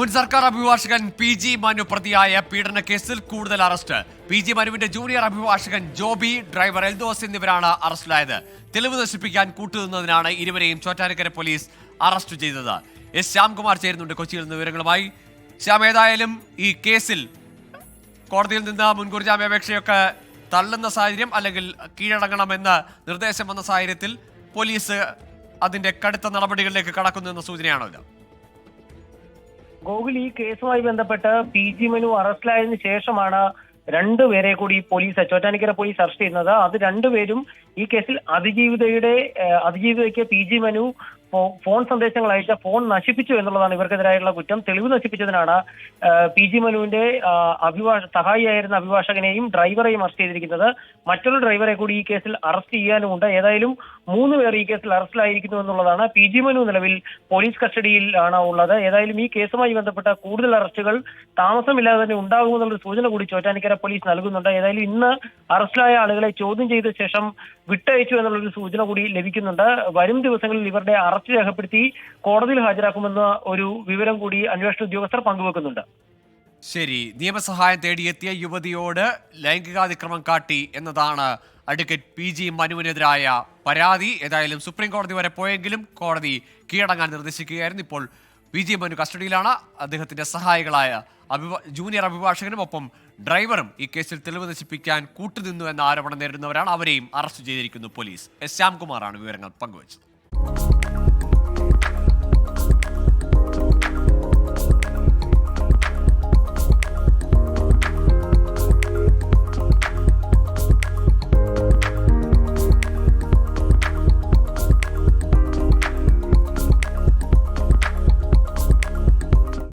മുൻ സർക്കാർ അഭിഭാഷകൻ പി ജി മനു പ്രതിയായ പീഡന കേസിൽ കൂടുതൽ അറസ്റ്റ്. പി ജി മനുവിന്റെ ജൂനിയർ അഭിഭാഷകൻ ജോബി ഡ്രൈവർ എൽദോസ് എന്നിവരാണ് അറസ്റ്റിലായത്. തെളിവ് നശിപ്പിക്കാൻ കൂട്ടുനിന്നതിനാണ് ഇരുവരെയും ചോറ്റാനിക്കര പോലീസ് അറസ്റ്റ് ചെയ്തത്. എസ് ശ്യാംകുമാർ ചേരുന്നുണ്ട് കൊച്ചിയിൽ നിന്ന് വിവരങ്ങളുമായി. ശ്യാം ഏതായാലും ഈ കേസിൽ കോടതിയിൽ നിന്ന് മുൻകൂർ ജാമ്യാപേക്ഷയൊക്കെ തള്ളുന്ന സാഹചര്യം അല്ലെങ്കിൽ കീഴടങ്ങണമെന്ന് നിർദ്ദേശം വന്ന സാഹചര്യത്തിൽ പോലീസ് അതിന്റെ കടുത്ത നടപടികളിലേക്ക് കടക്കുന്നു എന്ന സൂചനയാണോ ഇത് ഗോകുൽ ഈ കേസുമായി ബന്ധപ്പെട്ട് പി ജി മനു അറസ്റ്റിലായതിനു ശേഷമാണ് രണ്ടുപേരെ കൂടി പോലീസ് ചോറ്റാനിക്കര പോലീസ് അറസ്റ്റ് ചെയ്യുന്നത്. അത് രണ്ടുപേരും ഈ കേസിൽ അതിജീവിതയുടെ അതിജീവിതയ്ക്ക് പി ജി മനു ഫോൺ സന്ദേശങ്ങൾ അയച്ച ഫോൺ നശിപ്പിച്ചു എന്നുള്ളതാണ് ഇവർക്കെതിരായുള്ള കുറ്റം. തെളിവ് നശിപ്പിച്ചതിനാണ് പി ജി മനുവിന്റെ അഭിഭാഷ സഹായിയായിരുന്ന അഭിഭാഷകനെയും ഡ്രൈവറെയും അറസ്റ്റ് ചെയ്തിരിക്കുന്നത്. മറ്റൊരു ഡ്രൈവറെ കൂടി ഈ കേസിൽ അറസ്റ്റ് ചെയ്യാനുമുണ്ട്. ഏതായാലും മൂന്ന് പേർ ഈ കേസിൽ അറസ്റ്റിലായിരിക്കുന്നു എന്നുള്ളതാണ്. പി ജി മനു നിലവിൽ പോലീസ് കസ്റ്റഡിയിൽ ആണ് ഉള്ളത്. ഏതായാലും ഈ കേസുമായി ബന്ധപ്പെട്ട കൂടുതൽ അറസ്റ്റുകൾ താമസമില്ലാതെ തന്നെ ഉണ്ടാകുമെന്നുള്ളൊരു സൂചന കൂടി ചോറ്റാനിക്കര പോലീസ് നൽകുന്നുണ്ട്. ഏതായാലും ഇന്ന് അറസ്റ്റിലായ ആളുകളെ ചോദ്യം ചെയ്ത ശേഷം വിട്ടയച്ചു എന്നുള്ളൊരു സൂചന കൂടി ലഭിക്കുന്നുണ്ട്. വരും ദിവസങ്ങളിൽ ഇവരുടെ അറസ്റ്റ് രേഖപ്പെടുത്തി കോടതിയിൽ ഹാജരാക്കുമെന്ന ഒരു വിവരം കൂടി അന്വേഷണ ഉദ്യോഗസ്ഥർ പങ്കുവെക്കുന്നുണ്ട്. ശരി. നിയമസഹായം തേടിയെത്തിയ യുവതിയോട് ലൈംഗികാതിക്രമം കാട്ടി എന്നതാണ് അഡ്വക്കേറ്റ് പി ജി മനുവിനെതിരായ പരാതി. ഏതായാലും സുപ്രീം കോടതി വരെ പോയെങ്കിലും കോടതി കീഴടങ്ങാൻ നിർദ്ദേശിക്കുകയായിരുന്നു. ഇപ്പോൾ പി ജി മനു കസ്റ്റഡിയിലാണ്. അദ്ദേഹത്തിന്റെ സഹായികളായ അഭിഭാ ജൂനിയർ അഭിഭാഷകനും ഒപ്പം ഡ്രൈവറും ഈ കേസിൽ തെളിവ് നശിപ്പിക്കാൻ കൂട്ടുനിന്നു എന്ന ആരോപണം നേരിടുന്നവരാണ്. അവരെയും അറസ്റ്റ് ചെയ്തിരിക്കുന്നു പോലീസ്. എസ് ശ്യാംകുമാറാണ് വിവരങ്ങൾ പങ്കുവച്ചത്.